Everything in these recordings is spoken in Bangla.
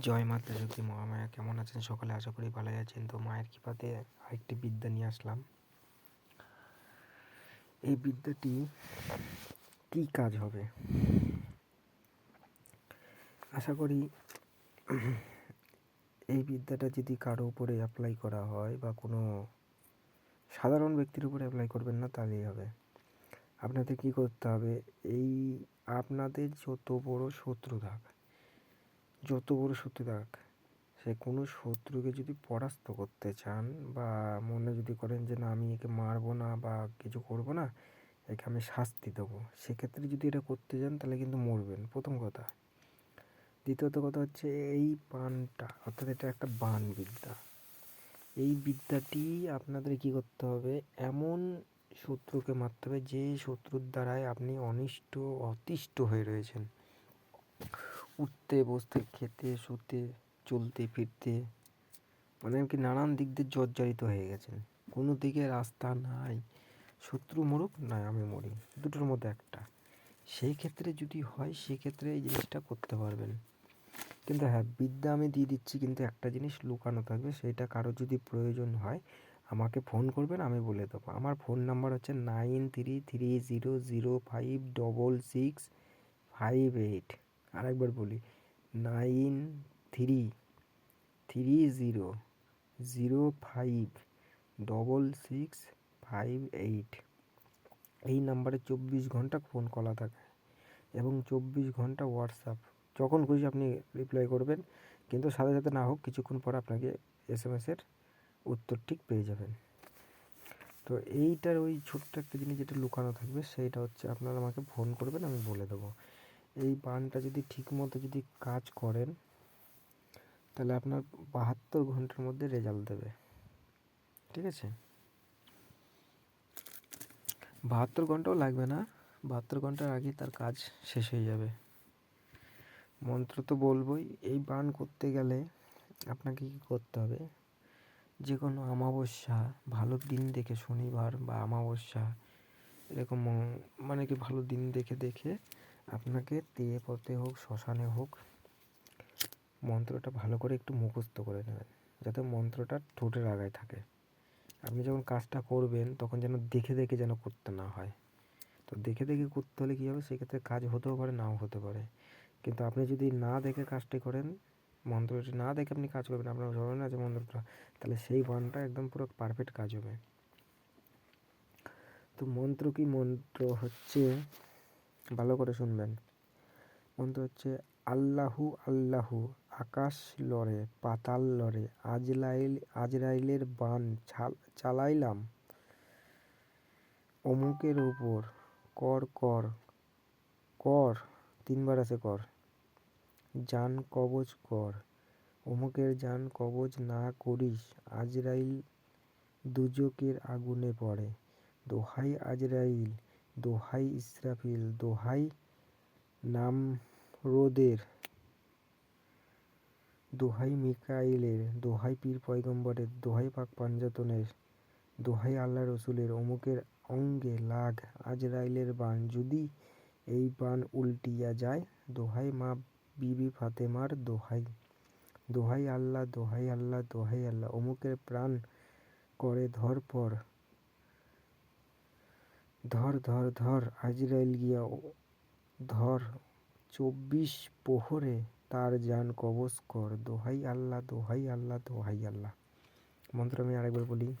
জয় মাতা শক্তি মহামায়া কেমন আছেন? সকালে আশা করি ভালো আছেন। তো মায়ের কৃপাতে আরেকটি বিদ্যা নিয়ে আসলাম। এই বিদ্যাটি কি কাজ হবে? আশা করি এই বিদ্যাটা যদি কারও উপরে অ্যাপ্লাই করা হয় বা কোনো সাধারণ ব্যক্তির উপরে অ্যাপ্লাই করবেন না, তাহলেই হবে। আপনাদের কি করতে হবে? এই আপনাদের যত বড় শত্রু থাক যত বড় শত্রু থাক, সে কোনো শত্রুকে যদি পরাস্ত করতে চান বা মনে যদি করেন যে, না, আমি একে মারবো না বা কিছু করব না, একে আমি শাস্তি দেবো, সেক্ষেত্রে যদি এটা করতে যান, তাহলে কিন্তু মরবেন। প্রথম কথা। দ্বিতীয়ত কথা হচ্ছে, এই বানটা, অর্থাৎ এটা একটা বান বিদ্যা এই বিদ্যাটি আপনাদের কি করতে হবে? এমন শত্রুকে মারতে হবে যে শত্রুর দ্বারায় আপনি অনিষ্ট, অতিষ্ঠ হয়ে রয়েছেন। উঠতে, বসতে, খেতে, শুতে, চলতে, ফিরতে মানে কি নানান দিক দিয়ে জর্জরিত হয়ে গেছেন। কোনো দিকে রাস্তা নাই, শত্রু মরুক নয় আমি মরি, দুটোর মধ্যে একটা। সেই ক্ষেত্রে যদি হয় সেক্ষেত্রে এই জিনিসটা করতে পারবেন। কিন্তু হ্যাঁ বিদ্যা আমি দিয়ে দিচ্ছি, কিন্তু একটা জিনিস লুকানো থাকবে, সেটা কারও যদি প্রয়োজন হয়, আমাকে ফোন করবেন, আমি বলে দেবো। আমার ফোন নাম্বার হচ্ছে nine three three zero zero five double six five eight. আরেকবার বলি, nine three three zero zero five, double six five eight. এই নাম্বারে চব্বিশ ঘণ্টা ফোন কলা থাকে এবং চব্বিশ ঘণ্টা হোয়াটসঅ্যাপ। যখন খুশি আপনি রিপ্লাই করবেন, কিন্তু সাথে সাথে না হোক কিছুক্ষণ পর আপনাকে এস এম এসের উত্তর ঠিক পেয়ে যাবেন। তো এইটার ওই ছোট্ট একটা জিনিস যেটা লুকানো থাকবে, সেইটা হচ্ছে আপনারা আমাকে ফোন করবেন, আমি বলে দেবো। এই বানটা যদি ঠিকমতো যদি কাজ করেন, তাহলে আপনার বাহাত্তর ঘণ্টার মধ্যে রেজাল্ট দেবে। ঠিক আছে? বাহাত্তর ঘন্টাও লাগবে না। বাহাত্তর ঘণ্টার আগেই তার কাজ শেষ হয়ে যাবে। মন্ত্র তো বলবই, এই বান করতে গেলে আপনাকে কী করতে হবে? যে কোনো অমাবস্যা ভালো দিন দেখে শনিবার বা অমাবস্যা, এরকম মানে কি ভালো দিন দেখে দেখে আপনাকে তেয়ে পথে হোক, শ্মশানে হোক, মন্ত্রটা ভালো করে একটু মুখস্থ করে নেবেন, যাতে মন্ত্রটা ঠোঁটের আগায় থাকে। আপনি যখন কাজটা করবেন, তখন যেন দেখে দেখে যেন করতে না হয়। তো দেখে দেখে করতে হলে কী হবে? সেক্ষেত্রে কাজ হতেও পারে, নাও হতে পারে। কিন্তু আপনি যদি না দেখে কাজটি করেন, মন্ত্রটি না দেখে আপনি কাজ করবেন, আপনার স্মরণে আছে মন্ত্রটা, তাহলে সেই বানটা একদম পুরো পারফেক্ট কাজ হবে। তো মন্ত্র কি মন্ত্র হচ্ছে ভালো করে শুনবেন। মন্ত্র হচ্ছে, আল্লাহু আল্লাহু, আকাশ লড়ে, পাতাল লড়ে আজলাইল আজরাইলের বান চালাইলাম। অমুকের ওপর কর কর কর, তিনবার আছে কর। যান, কবজ, কর। অমুকের যান, কবজ না করিস, আজরাইল দুজকের আগুনে পড়ে। দোহাই আজরাইল দোহাই ইসরাফিল, দোহাই নাম রোদের দোহাই মিকাইলের, দোহাই পীর পয়গম্বরের, দোহাই পাক পাঞ্জাতনের, দোহাই আল্লাহ রসুলের অমুকের অঙ্গে লাগ আজরাইলের বান যদি এই বান উল্টিয়া যায়, দোহাই মা বিবি ফাতেমার দোহাই। দোহাই আল্লাহ দোহাই আল্লাহ দোহাই আল্লাহ, অমুকের প্রাণ করে ধর পর। ধর ধর ধর, আজরাইল গিয়া ধর, চব্বিশ প্রহরে তার যান কবজ কর। দোহাই আল্লাহ দোহাই আল্লাহ দোহাই আল্লাহ। মন্ত্র আমি আরেকবার বলি।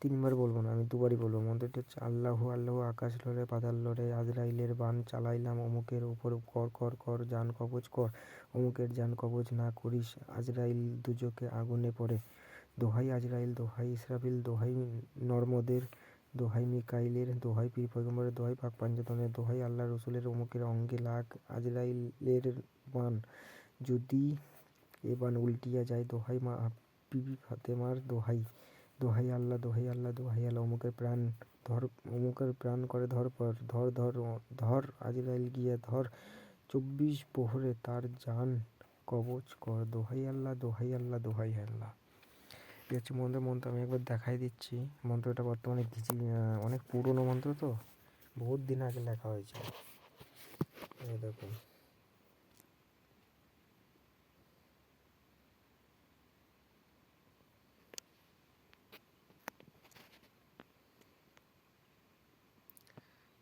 তিনবার বলব না, আমি দুবারই বলব। মন্ত্রটি হচ্ছে, আল্লাহ আল্লাহ, আকাশ লড়ে পাতাল লড়ে, আজরাইলের বান চালাইলাম, অমুকের উপর কর কর কর, যান কবজ কর। অমুকের যান কবজ না করিস, আজরাইল দুজকে আগুনে পড়ে। দোহাই আজরাইল, দোহাই ইসরাফিল, দোহাই নর্মদের দোহাই মিকাইলের দোহাই পীর পয়গম্বরের দোহাই পাক পাঞ্জাতনের দোহাই আল্লাহ রসুলের অমুকের অঙ্গে লাগ আজরাইলের বান যদি এ বান উল্টিয়া যায় দোহাই মা বিবি ফাতেমার দোহাই। দোহাই আল্লাহ দোহাই আল্লাহ দোহাই আল্লাহ, অমুকের প্রাণ ধর, অমুকের প্রাণ করে ধর পর, ধর ধর ধর আজরাইল গিয়া ধর। চব্বিশ প্রহরে তার জান কবচ কর। দোহাই আল্লাহ দোহাই আল্লাহ দোহাই আল্লাহ। কী হচ্ছে মন্ত্র মন্ত্র আমি একবার দেখাই দিচ্ছি। মন্ত্রটা বর্তমানে কিছু অনেক পুরনো মন্ত্র তো। বহুত দিন আগে লেখা হয়েছে। এই দেখুন।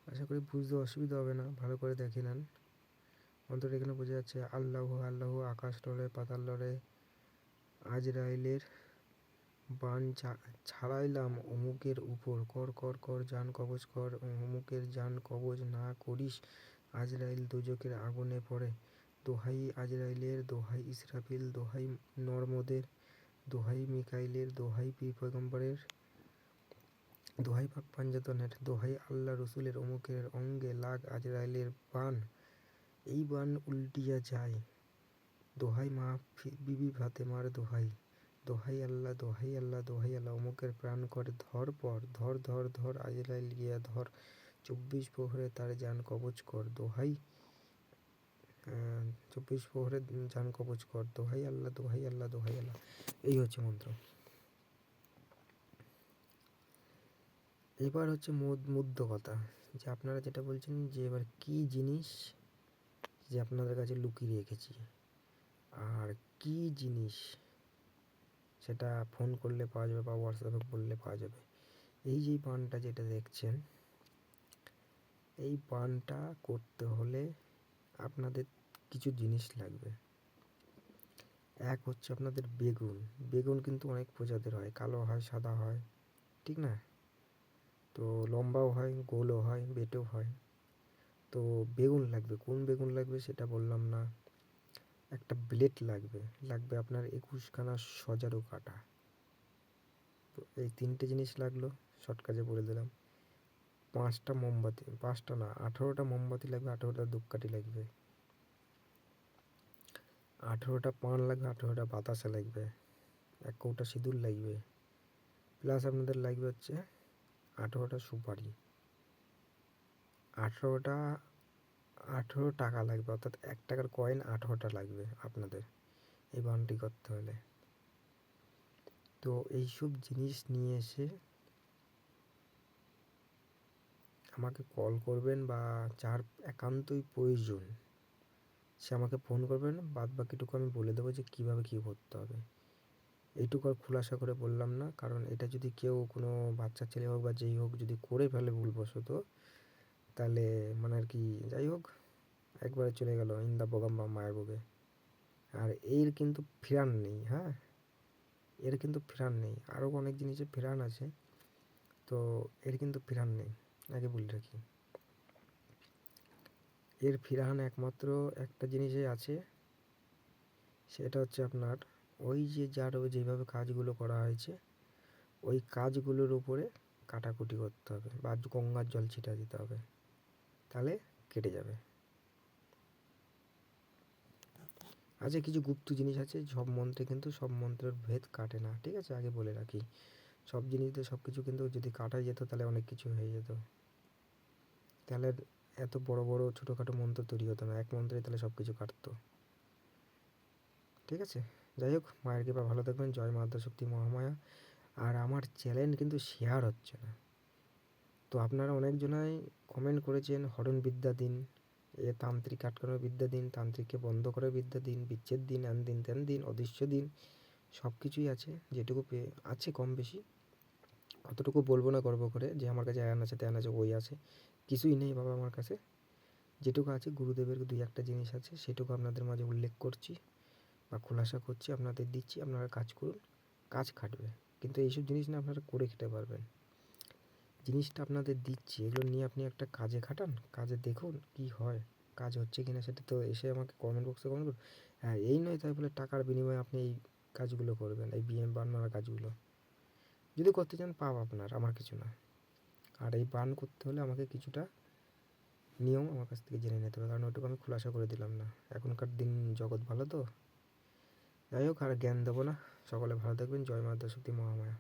আশা করি বুঝতে অসুবিধা হবে না। ভালো করে দেখে নেন। মন্ত্রটা এখানে বোঝা যাচ্ছে, আল্লাহ আল্লাহ আকাশ লড়ে, পাতাল লড়ে, আজরাইলের বান ছাড়াইলাম অমুকের উপর। কর কর কর যান কবজ কর, অমুকের যান কবজ না করিস। আজরাইল দুজকের আগুনে পড়ে। দোহাই আজরাইলের, দোহাই ইসরাফিল, দোহাই নর্মদের, দোহাই মিকাইলের, দোহাই পীর পয়গম্বরের, দোহাই পাক পাঞ্জাতনের, দোহাই আল্লাহ রসুলের অমুকের অঙ্গে লাগ আজরাইলের বান। এই বান উল্টিয়া যায়। দোহাই মা বিবি ফাতেমার দোহাই। দোহাই আল্লাহ দোহাই আল্লাহ দোহাই আল্লাহ, অমুকের প্রাণ করে ধর পর, ধর ধর ধর, আজরাইল গিয়া ধর, চব্বিশ প্রহরে তার যান কবচ কর, দোহাই চব্বিশ প্রহরে যান কবচ কর, দোহাই আল্লাহ দোহাই আল্লাহ দোহাই আল্লাহ, এই হচ্ছে মন্ত্র। এবার হচ্ছে মুদ- মুদ্র কথা, যে আপনারা যেটা বলছেন যে এবার কি জিনিস যে আপনাদের কাছে লুকিয়ে রেখেছি, আর কি জিনিস সেটা ফোন করলে পাওয়া যাবে বা হোয়াটসঅ্যাপে বললে পাওয়া যাবে। এই যে বানটা যেটা দেখছেন, এই বানটা করতে হলে আপনাদের কিছু জিনিস লাগবে। এক হচ্ছে আপনাদের বেগুন। বেগুন কিন্তু অনেক প্রজাতির হয়, কালো হয়, সাদা হয়, ঠিক না? তো লম্বাও হয়, গোলও হয়, বেটেও হয়। তো বেগুন লাগবে। কোন বেগুন লাগবে সেটা বললাম না। একটা ব্লেড লাগবে লাগবে আপনার একুশখানা সজারু কাটা। তো এই তিনটে জিনিস লাগল শর্ট কাজে বলে দিলাম। পাঁচটা মোমবাতি, পাঁচটা না, আঠেরোটা মোমবাতি লাগবে, আঠেরোটা ধূপকাঠি লাগবে। আঠেরোটা পান লাগবে, আঠেরোটা বাতাসা লাগবে। এক কৌটা সিঁদুর লাগবে। প্লাস আপনাদের লাগবে হচ্ছে আঠেরোটা সুপারি। আঠেরোটা আঠেরো টাকা লাগবে, অর্থাৎ এক টাকার কয়েন আঠেরোটা লাগবে আপনাদের এই বানটি করতে হলে। তো এইসব জিনিস নিয়ে এসে আমাকে কল করবেন বা যার একান্তই প্রয়োজন, সে আমাকে ফোন করবেন বাদ বাকিটুকু আমি বলে দেবো যে কীভাবে কী করতে হবে। এইটুকু আর খুলাসা করে বললাম না, কারণ এটা যদি কেউ কোনো বাচ্চা ছেলে হোক বা যেই হোক যদি করে ফেলে ভুলবশত তাহলে মানে আর কি, যাই হোক, একবারে চলে গেল ইন্দা বগাম বা মায়ের বুকে আর এর কিন্তু ফেরান নেই হ্যাঁ? এর কিন্তু ফেরান নেই। আরও অনেক জিনিসে ফেরান আছে, তো এর কিন্তু ফেরান নেই, আগে বলে রাখি। এর ফিরান একমাত্র একটা জিনিসে আছে, সেটা হচ্ছে আপনার ওই যে যার ওই যেভাবে কাজগুলো করা হয়েছে, ওই কাজগুলোর উপরে কাটাকুটি করতে হবে বা গঙ্গার জল ছিটা দিতে হবে। তাহলে কেটে যাবে। আচ্ছা কিছু গুপ্ত জিনিস আছে, সব মন্ত্রে কিন্তু সব মন্ত্রের ভেদ কাটে না, ঠিক আছে? আগে বলে রাখি। সব জিনিস দিয়ে সব কিছু কিন্তু যদি কাটা যেত তাহলে অনেক কিছু হয়ে যেত। তাহলে এত বড় বড় ছোটোখাটো মন্ত্র তৈরি হতো না, এক মন্ত্রে তাহলে সব কিছু কাটতো। ঠিক আছে? যাই হোক, মায়ের কৃপা, ভালো থাকবেন। জয় মা শক্তি মহামায়া। আর আমার চ্যানেল কিন্তু শেয়ার হচ্ছে না। তো আপনারা অনেকজনাই কমেন্ট করেছেন হরণ বিদ্যা দিন, এ তান্ত্রিক আটকানোর বিদ্যা দিন, তান্ত্রিককে বন্ধ করার বিদ্যা দিন, বিচ্ছেদ দিন এন দিন তেন দিন, অদৃশ্য দিন সব কিছুই আছে, যেটুকু পেয়ে আছে কম বেশি অতটুকু বলব না গর্ব করে, যে আমার কাছে অ্যান আছে, ত্যান আছে ওই আছে, কিছুই নেই বাবা আমার কাছে। যেটুকু আছে, গুরুদেবের দুই একটা জিনিস আছে, সেটুকু আপনাদের মাঝে উল্লেখ করছি বা খোলাসা করছি, আপনাদের দিচ্ছি, আপনারা কাজ করুন, কাজ খাটবে। কিন্তু এইসব জিনিস না আপনারা করে খেতে পারবেন। জিনিসটা আপনাদের দিচ্ছি, এগুলো নিয়ে আপনি একটা কাজে খাটান, কাজে দেখুন কি হয়, কাজ হচ্ছে কিনা সেটা তো এসে আমাকে কমেন্ট বক্সে কমেন্ট করুন। হ্যাঁ এই নয় তাই বলে টাকার বিনিময়ে আপনি এই কাজগুলো করবেন, এই বিএম বান মারা কাজগুলো। যদি করতে চান পাব আপনার, আমার কিছু না। আর এই বান করতে হলে আমাকে কিছুটা নিয়ম আমার কাছ থেকে জেনে নিতে হবে, কারণ ওটুকু আমি খোলাসা করে দিলাম না। এখনকার দিন জগৎ ভালো তো? যাই হোক, আর জ্ঞান দেবো না। সকলে ভালো থাকবেন। জয় মাতা শক্তি মহামায়া।